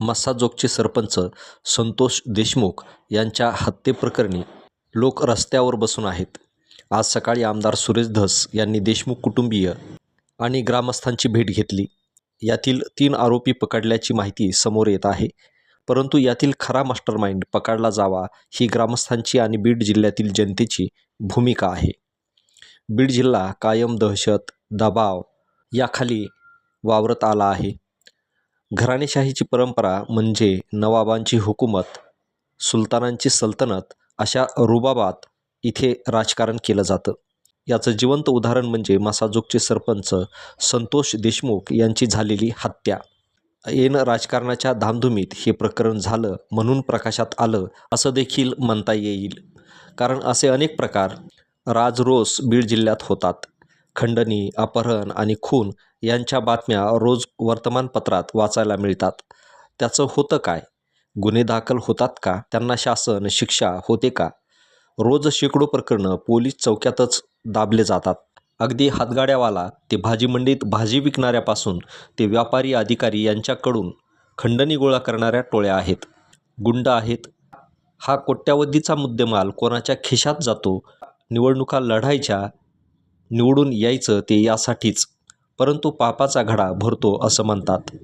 मस्साजोगचे सरपंच संतोष देशमुख यांच्या हत्येप्रकरणी लोक रस्त्यावर बसून आहेत. आज सकाळी आमदार सुरेश धस यांनी देशमुख कुटुंबीय आणि ग्रामस्थांची भेट घेतली. यातील तीन आरोपी पकडल्याची माहिती समोर येत आहे. परंतु यातील खरा मास्टरमाइंड पकडला जावा ही ग्रामस्थांची आणि बीड जिल्ह्यातील जनतेची भूमिका आहे. बीड जिल्हा कायम दहशत दबाव याखाली वावरत आला आहे. घराणेशाहीची परंपरा म्हणजे नवाबांची हुकूमत सुलतानांची सल्तनत अशा रुबाबात इथे राजकारण केलं जातं. याचं जिवंत उदाहरण म्हणजे मासाजोगचे सरपंच संतोष देशमुख यांची झालेली हत्या. येन राजकारणाच्या धामधुमीत हे प्रकरण झालं म्हणून प्रकाशात आलं असं देखील म्हणता येईल. कारण असे अनेक प्रकार राजरोस बीड जिल्ह्यात होतात. खंडणी अपहरण आणि खून यांच्या बातम्या रोज वर्तमानपत्रात वाचायला मिळतात. त्याचं होतं काय? गुन्हे दाखल होतात का? त्यांना शासन शिक्षा होते का? रोज शेकडो प्रकरणं पोलीस चौक्यातच दाबले जातात. अगदी हातगाड्यावाला ते भाजी मंडीत भाजी विकणाऱ्यापासून ते व्यापारी अधिकारी यांच्याकडून खंडणी गोळा करणाऱ्या टोळ्या आहेत. गुंड आहेत. हा कोट्यावधीचा मुद्देमाल कोणाच्या खिशात जातो? निवडणुका लढायच्या निवडून यायचं ते यासाठीच. परंतु पापाचा घडा भरतो असं म्हणतात.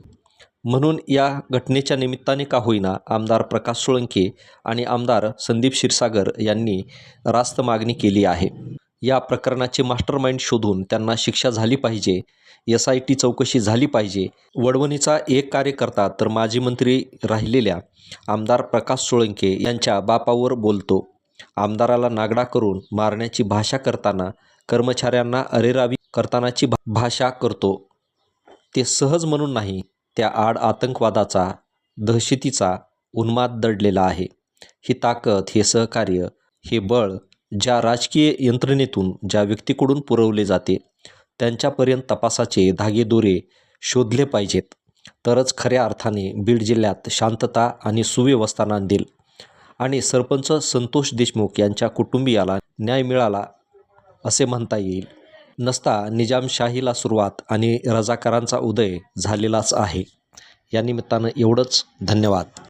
म्हणून या घटनेच्या निमित्ताने का होईना आमदार प्रकाश सोळंके आणि आमदार संदीप क्षीरसागर यांनी रास्त मागणी केली आहे. या प्रकरणाचे मास्टरमाइंड शोधून त्यांना शिक्षा झाली पाहिजे एस आय टी चौकशी झाली पाहिजे. वडवणीचा एक कार्यकर्ता तर माजी मंत्री राहिलेल्या आमदार प्रकाश सोळंके यांच्या बापावर बोलतो. आमदाराला नागडा करून मारण्याची भाषा करताना कर्मचाऱ्यांना अरेरावी करतानाची भा भाषा करतो. ते सहज म्हणून नाही त्या आड आतंकवादाचा दहशतीचा उन्माद दडलेला आहे. ही ताकद हे सहकार्य हे बळ ज्या राजकीय यंत्रणेतून ज्या व्यक्तीकडून पुरवले जाते त्यांच्यापर्यंत तपासाचे धागेदोरे शोधले पाहिजेत. तरच खऱ्या अर्थाने बीड जिल्ह्यात शांतता आणि सुव्यवस्था नांदेल. आणि सरपंच संतोष देशमुख यांच्या कुटुंबियाला न्याय मिळाला असे म्हणता येईल. नसता निजामशाहीला सुरुवात आणि रजाकारांचा उदय झालेलाच आहे. या निमित्तानं एवढंच. धन्यवाद.